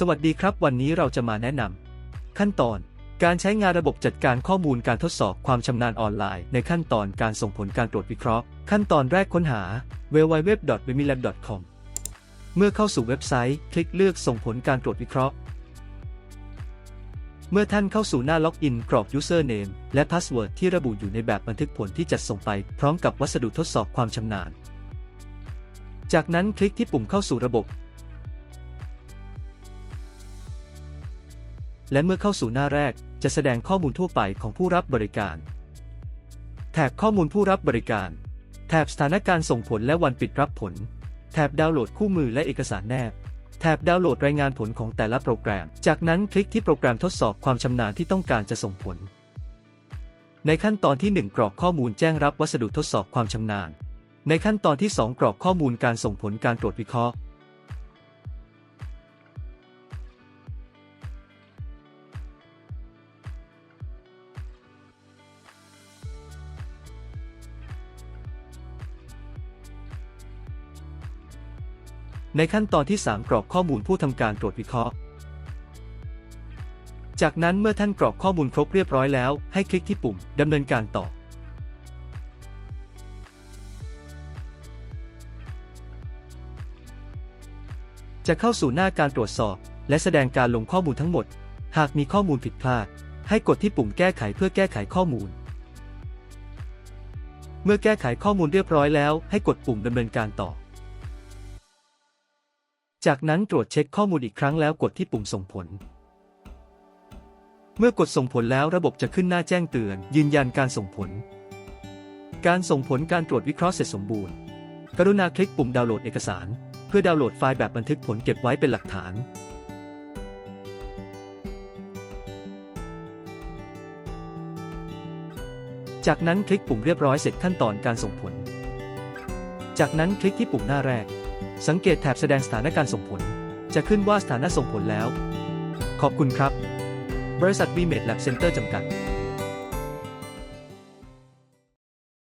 สวัสดีครับ วันนี้เราจะมาแนะนำขั้นตอนการใช้งานระบบจัดการข้อมูลการทดสอบความชำนาญออนไลน์ ในขั้นตอนการส่งผลการตรวจวิเคราะห์ ขั้นตอนแรกค้นหา www.wimilab.com เมื่อเข้าสู่เว็บไซต์ คลิกเลือกส่งผลการตรวจวิเคราะห์ เมื่อท่านเข้าสู่หน้าล็อกอินกรอก username และ password ที่ระบุอยู่ในแบบบันทึกผลที่จัดส่งไป พร้อมกับวัสดุทดสอบความชำนาญ จากนั้นคลิกที่ปุ่มเข้าสู่ระบบ และเมื่อเข้าสู่หน้าแรกจะแสดงข้อมูลทั่วไปของผู้รับบริการ แถบข้อมูลผู้รับบริการ แถบสถานการณ์ส่งผลและวันปิดรับผล แถบดาวน์โหลดคู่มือและเอกสารแนบ แถบดาวน์โหลดรายงานผลของแต่ละโปรแกรม จากนั้นคลิกที่โปรแกรมทดสอบความชำนาญที่ต้องการจะส่งผล ในขั้นตอนที่ 1 กรอกข้อมูลแจ้งรับวัสดุทดสอบความชำนาญ ในขั้นตอนที่ 2 กรอกข้อมูลการส่งผลการตรวจวิเคราะห์ ในขั้นตอนที่ 3 กรอกข้อมูลผู้ทำการตรวจวิเคราะห์ จากนั้นเมื่อท่านกรอกข้อมูลครบเรียบร้อยแล้ว ให้คลิกที่ปุ่มดำเนินการต่อ จะเข้าสู่หน้าการตรวจสอบ และแสดงการลงข้อมูลทั้งหมด หากมีข้อมูลผิดพลาด ให้กดที่ปุ่มแก้ไขเพื่อแก้ไขข้อมูล เมื่อแก้ไขข้อมูลเรียบร้อยแล้ว ให้กดปุ่มดำเนินการต่อ จากนั้นตรวจเช็คข้อมูลอีกครั้งแล้วกดที่ปุ่มส่งผล เมื่อกดส่งผลแล้วระบบจะขึ้นหน้าแจ้งเตือน ยืนยันการส่งผล การส่งผลการตรวจวิเคราะห์เสร็จสมบูรณ์ กรุณาคลิกปุ่มดาวน์โหลดเอกสาร เพื่อดาวน์โหลดไฟล์แบบบันทึกผลเก็บไว้เป็นหลักฐานจากนั้นคลิกปุ่มเรียบร้อยเสร็จขั้นตอนการส่งผล จากนั้นคลิกที่ปุ่มหน้าแรก สังเกตแถบแสดงสถานการณ์ส่งผล จะขึ้นว่าสถานะส่งผลแล้ว ขอบคุณครับ บริษัท v m e d Lab Center จำกัด